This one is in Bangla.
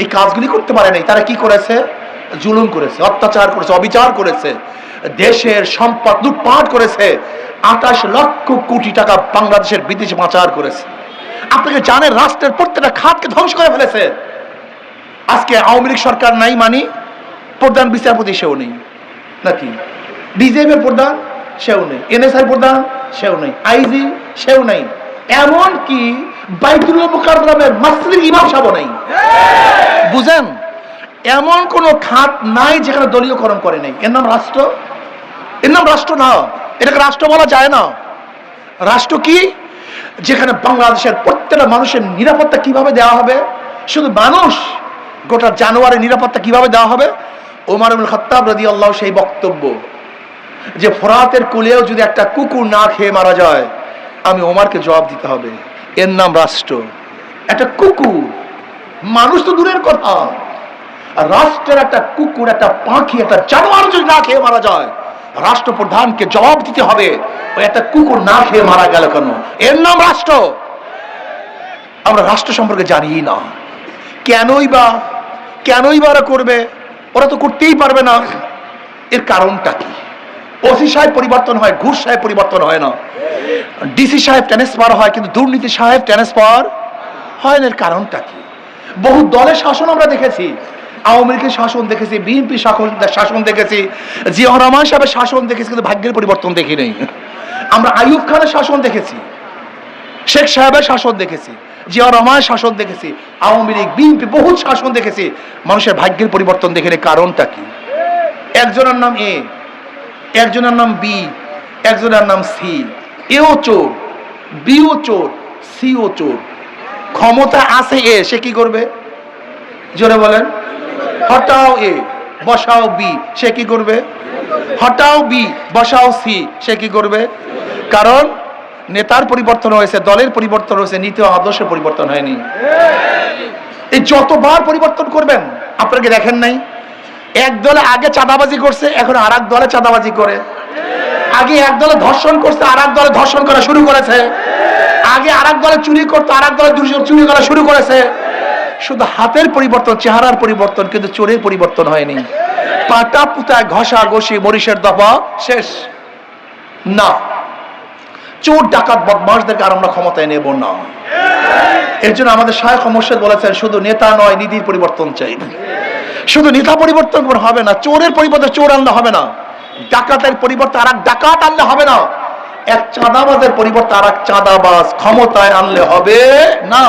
এই কাজগুলি করতে পারে নাই। তারা কি করেছে? জুলুম করেছে, অত্যাচার করেছে, অবিচার করেছে। দেশের সম্পদ লুটপাট করেছে। আঠাশ লক্ষ কোটি টাকা বাংলাদেশের বিদেশে পাচার করেছে। আপনাকে জানেন রাষ্ট্রের প্রত্যেকটা খাতকে ধ্বংস করে ফেলেছে? আজকে আওয়ামী লীগ সরকার নাই মানি, প্রধান বিচারপতি সেও নেই। নাকি? বিজেপির প্রধান সেও নেই, এনএসআই প্রধান সেও নেই, আইজি সেও নেই। এমন কি বাইতুল মুকাররমের মাসলিক ইমাম সাহেব নেই। বুঝেন? এমন কোন খাত নাই যেখানে দলীয়করণ করে নেই। এর নাম রাষ্ট্র? এর নাম রাষ্ট্র না। এটাকে রাষ্ট্র বলা যায় না। রাষ্ট্র কি? যেখানে বাংলাদেশের প্রত্যেকটা মানুষের নিরাপত্তা কীভাবে দেওয়া হবে? শুধু মানুষ গোটা জানুয়ারি নিরাপত্তা কীভাবে দেওয়া হবে? ওমারুল খত্তাব রদি আল্লাহ সেই বক্তব্য যে ফোরাতের কুলেও যদি একটা কুকুর না খেয়ে মারা যায় আমি ওমারকে জবাব দিতে হবে। এর নাম রাষ্ট্র। একটা কুকুর। মানুষ তো দূরের কথা। আর রাষ্ট্রের একটা কুকুর, একটা পাখি, একটা জানোয়ার যদি না খেয়ে মারা যায়, রাষ্ট্রপ্রধানকে জবাব দিতে হবে, ওই একটা কুকুর না খেয়ে মারা গেল কেন? এর নাম রাষ্ট্র। আমরা রাষ্ট্র সম্পর্কে জানি না। কেনই বা কেনই বা ওরা করবে? ওরা তো করতেই পারবে না। এর কারণটা কি? ওসি সাহেব পরিবর্তন হয়, ঘুষ সাহেব পরিবর্তন হয় না। ডিসি সাহেব ট্রান্সফার হয়, কিন্তু দুর্নীতি সাহেব ট্রান্সফার হয় না। কারণটা কি? বহু দলের শাসন আমরা দেখেছি। আওয়ামী লীগের শাসন দেখেছি, বিএনপি শাসন শাসন দেখেছি জিয়া রহমান সাহেবের শাসন দেখেছি, কিন্তু ভাগ্যের পরিবর্তন দেখি নেই। আমরা আইয়ুব খানের শাসন দেখেছি, শেখ সাহেবের শাসন দেখেছি জিয়া রহমান শাসন দেখেছি, আওয়ামী লীগ, বিএনপি বহু শাসন দেখেছি। মানুষের ভাগ্যের পরিবর্তন দেখে কারণটা কি? একজনের নাম এ একজনের নাম বি, একজনের নাম সি। এও চোর বিও চোর সিও চোর। ক্ষমতা আছে এ, সে কি করবে? জোরে বলেন। হটাও এ, বসাও বি, সে কি করবে? হটাও বি, বসাও সি, সে কি করবে? কারণ নেতার পরিবর্তন হয়েছে, দলের পরিবর্তন হয়েছে, নীতি আদর্শের পরিবর্তন হয়নি। এই যতবার পরিবর্তন করবেন, আপনাকে দেখেন নাই। এক দলে আগে চাঁদাবাজি করছে, এখন আর দলে চাঁদাবাজি করে। আগে এক দলে ধর্ষণ করছে আর এক দলে ধর্ষণ করা শুরু করেছে। আগে আর এক দলে চুরি করতো আর এক দলে চুরি করা শুরু করেছে। শুধু হাতের পরিবর্তন, চেহারার পরিবর্তন, কিন্তু চোরের পরিবর্তন হয়নি। পাটা, পুতা, ঘষা, ঘষি মরিষের দফা, শেষ। না। চোর, ডাকাত বদমাসদেরকে আর আমরা ক্ষমতায় নেব না। এর জন্য আমাদের শায়খ মোর্শেদ বলেছেন, শুধু নেতা নয়, নীতির পরিবর্তন চাই। শুধু নেতা পরিবর্তন হবে না, চোরের পরিবর্তে চোর আনলে হবে না, ডাকাতের পরিবর্তে আর এক ডাকাত আনলে হবে না, এক চাঁদাবাজের পরিবর্তে আর এক চাঁদাবাজ ক্ষমতায় আনলে হবে না।